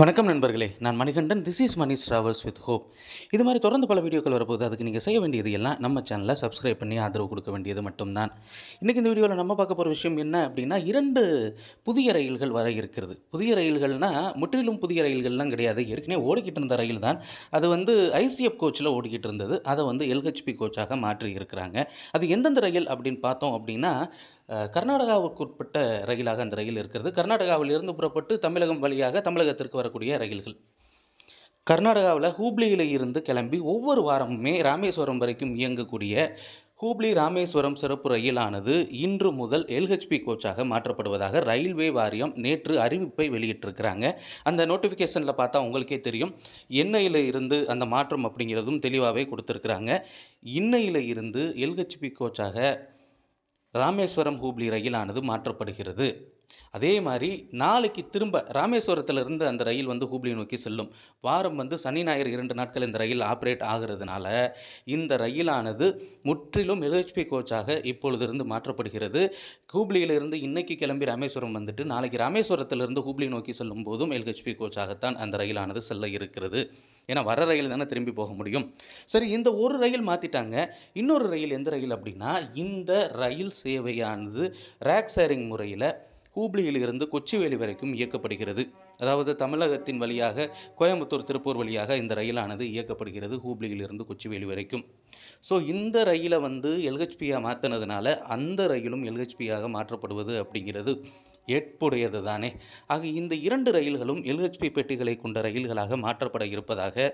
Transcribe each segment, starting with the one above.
வணக்கம் நண்பர்களே. நான் Manikandan. This is Mani travels with hope இது மாதிரி தொடர்ந்து பல வீடியோக்கள் வரப்போகுது. அதுக்கு நீங்கள் செய்ய வேண்டியது எல்லாம் நம்ம சேனலை சப்ஸ்கிரைப் பண்ணி ஆதரவு கொடுக்க வேண்டியது மட்டும்தான். இன்றைக்கி இந்த வீடியோவில் நம்ம பார்க்க போகிற விஷயம் என்ன அப்படின்னா இரண்டு புதிய ரயில்கள் வர இருக்கிறது. புதிய ரயில்கள்னால் முற்றிலும் புதிய ரயில்கள்லாம் கிடையாது. ஏற்கனவே ஓடிக்கிட்டு இருந்த ரயில் தான். அது வந்து ஐசிஎஃப் கோச்சில் ஓடிக்கிட்டு இருந்தது. அதை வந்து எல்ஹெச்பி கோச்சாக மாற்றி இருக்கிறாங்க. அது எந்தெந்த ரயில் அப்படின்னு பார்த்தோம் அப்படின்னா கர்நாடகாவுக்கு உட்பட்ட ரயிலாக அந்த ரயில் இருக்கிறது. கர்நாடகாவிலிருந்து புறப்பட்டு தமிழகம் வழியாக தமிழகத்திற்கு வர வரக்கூடிய ரயில்கள். கர்நாடகாவில் ஹூப்ளியில் இருந்து கிளம்பி ஒவ்வொரு வாரமுமே ராமேஸ்வரம் வரைக்கும் இயங்கக்கூடிய ஹூப்ளி ராமேஸ்வரம் சிறப்பு ரயிலானது இன்று முதல் எல்ஹெச்பி கோச்சாக மாற்றப்படுவதாக ரயில்வே வாரியம் நேற்று அறிவிப்பை வெளியிட்டிருக்கிறாங்க. அந்த நோட்டிஃபிகேஷனில் பார்த்தா உங்களுக்கே தெரியும். எண்ணெயில் இருந்து அந்த மாற்றம் அப்படிங்கிறதும் தெளிவாகவே கொடுத்துருக்குறாங்க. இன்னையில் இருந்து எல்ஹெச்பி கோச்சாக ராமேஸ்வரம் ஹூப்ளி ரயிலானது மாற்றப்படுகிறது. அதே மாதிரி நாளைக்கு திரும்ப ராமேஸ்வரத்திலிருந்து அந்த ரயில் வந்து ஹூப்ளி நோக்கி செல்லும். வாரம் வந்து சனி ஞாயிறு இரண்டு நாட்கள் இந்த ரயில் ஆப்ரேட் ஆகிறதுனால இந்த ரயிலானது முற்றிலும் எல்ஹெச்பி கோச்சாக இப்பொழுதிருந்து மாற்றப்படுகிறது. ஹூப்ளியிலிருந்து இன்னைக்கு கிளம்பி ராமேஸ்வரம் வந்துட்டு நாளைக்கு ராமேஸ்வரத்திலிருந்து ஹூப்ளி நோக்கி செல்லும் போதும் எல்ஹெச்பி கோச்சாகத்தான் அந்த ரயிலானது செல்ல இருக்கிறது. ஏன்னா வர ரயில் தானே திரும்பி போக முடியும். சரி இந்த ஒரு ரயில் மாற்றிட்டாங்க இன்னொரு ரயில் எந்த ரயில் அப்படின்னா இந்த ரயில் சேவையானது ரேக் ஷேரிங் முறையில் ஹூப்ளியில் இருந்து கொச்சிவேலி வரைக்கும் இயக்கப்படுகிறது. அதாவது தமிழகத்தின் வழியாக கோயம்புத்தூர் திருப்பூர் வழியாக இந்த ரயிலானது இயக்கப்படுகிறது ஹூப்ளியிலிருந்து கொச்சிவேலி வரைக்கும். ஸோ இந்த ரயிலை வந்து எல்ஹெச்பியாக மாற்றினதுனால அந்த ரயிலும் எல்ஹெச்பியாக மாற்றப்படுவது அப்படிங்கிறது ஏற்புடையது தானே. ஆக இந்த இரண்டு ரயில்களும் எல்ஹெச்பி பெட்டிகளை கொண்ட ரயில்களாக மாற்றப்பட இருப்பதாக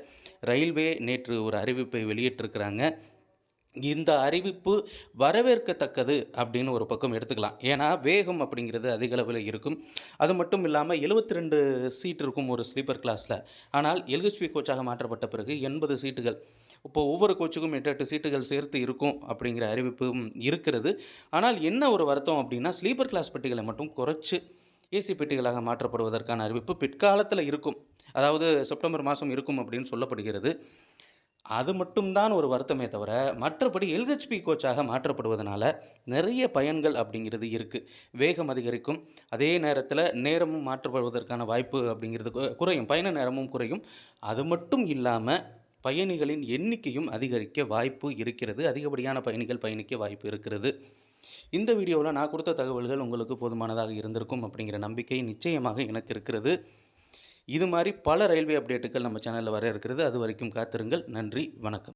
ரயில்வே நேற்று ஒரு அறிவிப்பை வெளியிட்டிருக்கிறாங்க. இந்த அறிவிப்பு வரவேற்கத்தக்கது அப்படின்னு ஒரு பக்கம் எடுத்துக்கலாம். ஏன்னா வேகம் அப்படிங்கிறது அதிக அளவில் இருக்கும். அது மட்டும் இல்லாமல் 72 ரெண்டு சீட் இருக்கும் ஒரு ஸ்லீப்பர் கிளாஸில். ஆனால் எல்ஹெச்பி கோச்சாக மாற்றப்பட்ட பிறகு எண்பது சீட்டுகள். இப்போ ஒவ்வொரு கோச்சுக்கும் எட்டு எட்டு சீட்டுகள் சேர்த்து இருக்கும் அப்படிங்கிற அறிவிப்பும் இருக்கிறது. ஆனால் என்ன ஒரு வருத்தம் அப்படின்னா ஸ்லீப்பர் கிளாஸ் பெட்டிகளை மட்டும் குறைச்சி ஏசி பெட்டிகளாக மாற்றப்படுவதற்கான அறிவிப்பு பிற்காலத்தில் இருக்கும். அதாவது செப்டம்பர் மாதம் இருக்கும் அப்படின்னு சொல்லப்படுகிறது. அது மட்டும்தான் ஒரு வருத்தமே தவிர மற்றபடி எல்ஹெச்பி கோச்சாக மாற்றப்படுவதனால நிறைய பயன்கள் அப்படிங்கிறது இருக்குது வேகம் அதிகரிக்கும். அதே நேரத்தில் நேரமும் மாற்றப்படுவதற்கான வாய்ப்பு அப்படிங்கிறது குறையும். பயண நேரமும் குறையும். அது மட்டும் இல்லாமல் பயணிகளின் எண்ணிக்கையும் அதிகரிக்க வாய்ப்பு இருக்கிறது. அதிகப்படியான பயணிகள் பயணிக்க வாய்ப்பு இருக்கிறது. இந்த வீடியோவில் நான் கொடுத்த தகவல்கள் உங்களுக்கு போதுமானதாக இருந்திருக்கும் அப்படிங்கிற நம்பிக்கை நிச்சயமாக எனக்கு இருக்கிறது. இது மாதிரி பல ரயில்வே அப்டேட்டுகள் நம்ம சேனலில் வர இருக்கிறது. அது வரைக்கும் காத்திருங்கள். நன்றி. வணக்கம்.